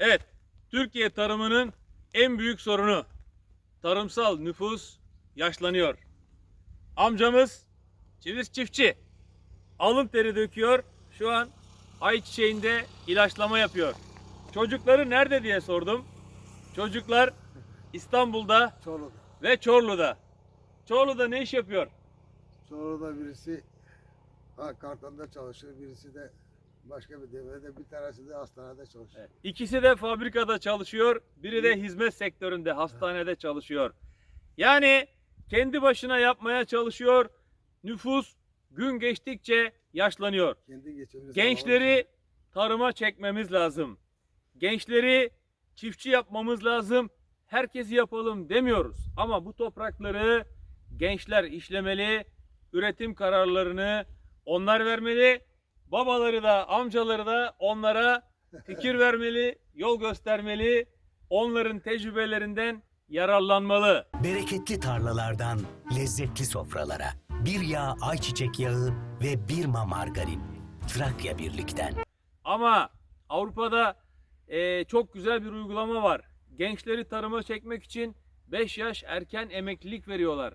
Evet, Türkiye tarımının en büyük sorunu tarımsal nüfus yaşlanıyor. Amcamız çiviz çiftçi. Alın teri döküyor. Şu an ayçiçeğinde ilaçlama yapıyor. Çocukları nerede diye sordum. Çocuklar İstanbul'da Çorlu'da. ve Çorlu'da. Çorlu'da ne iş yapıyor? Çorlu'da birisi ha, kartonda çalışıyor, birisi de başka bir devrede, bir tanesi de hastanede çalışıyor. İkisi de fabrikada çalışıyor. Biri de hizmet sektöründe, hastanede çalışıyor. Yani kendi başına yapmaya çalışıyor. Nüfus gün geçtikçe yaşlanıyor. Kendi geçimini Gençleri tarıma çekmemiz lazım. Gençleri çiftçi yapmamız lazım. Herkesi yapalım demiyoruz. Ama bu toprakları gençler işlemeli. Üretim kararlarını onlar vermeli. Babaları da amcaları da onlara fikir vermeli, yol göstermeli. Onların tecrübelerinden yararlanmalı. Bereketli tarlalardan lezzetli sofralara. Bir yağ ayçiçek yağı ve bir ma margarin. Trakya Birlik'ten. Ama Avrupa'da eee, çok güzel bir uygulama var. Gençleri tarıma çekmek için 5 yaş erken emeklilik veriyorlar.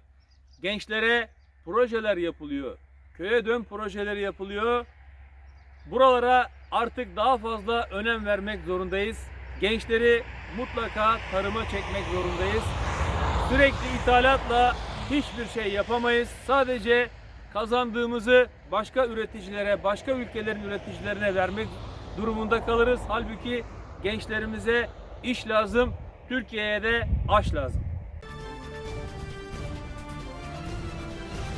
Gençlere projeler yapılıyor. Köye dön projeleri yapılıyor. Buralara artık daha fazla önem vermek zorundayız. Gençleri mutlaka tarıma çekmek zorundayız. Sürekli ithalatla hiçbir şey yapamayız. Sadece kazandığımızı başka üreticilere, başka ülkelerin üreticilerine vermek durumunda kalırız. Halbuki gençlerimize iş lazım, Türkiye'ye de aş lazım.